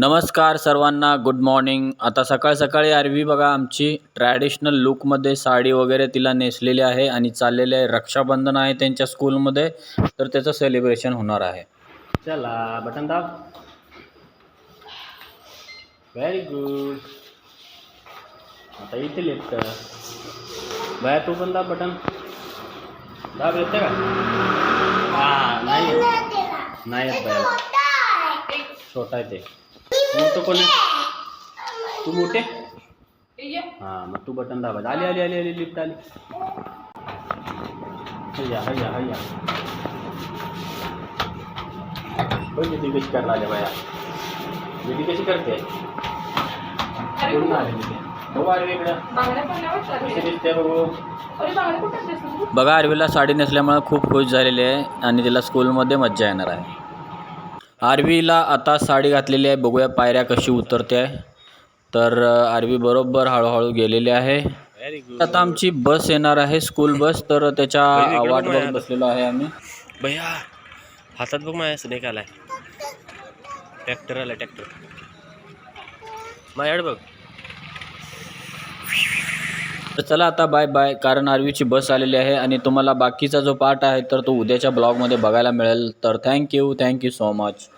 नमस्कार सर्वांना good morning आता सकाळ सकाळी आरवी बघा आमची ट्रॅडिशनल लुकमध्ये साडी वगैरे तिला नेसलेली आहे आणि चाललेले आहे. रक्षाबंधन आहे त्यांच्या स्कूलमध्ये तर त्याचं सेलिब्रेशन होणार आहे. चला बटन दाब. व्हेरी गुड आता इथे लिफ्ट बाया तू पण दाब बटन दाब येते का? हा नाही येत. नाही येत. छोटा आहे ते. मोठं कोण आहे? तू मोठे? हां मग तू बटन दाबायचं आली आली आली आली लिफ्ट आली. हय्या हय्या हय्या. बघ ती कशी करायला आल्या बाया. दीदी कशी करते? आली बघा आरवीला साडी नेसल्यामुळे खूप खुश झालेली आहे आणि तिला स्कूलमध्ये मज्जा येणार आहे. आरवीला आता साडी घातलेली आहे. बघूया पायऱ्या कशी उतरते आहे. तर आरवी बरोबर हळूहळू गेलेली आहे. आता आमची बस येणार आहे स्कूल बस तर त्याच्या वाट बघत बसलेलो आहे आम्ही. भैया हातात बघ माझ्या स्नेक आलाय ट्रॅक्टर आलाय ट्रॅक्टर माझ्याकडे बघ. तर चला आता बाय बाय कारण आरवीची बस आलेली आहे आणि तुम्हाला बाकीचा जो पार्ट आहे तर तो उद्याच्या ब्लॉगमध्ये बघायला मिळेल. तर थँक्यू थँक्यू सो मच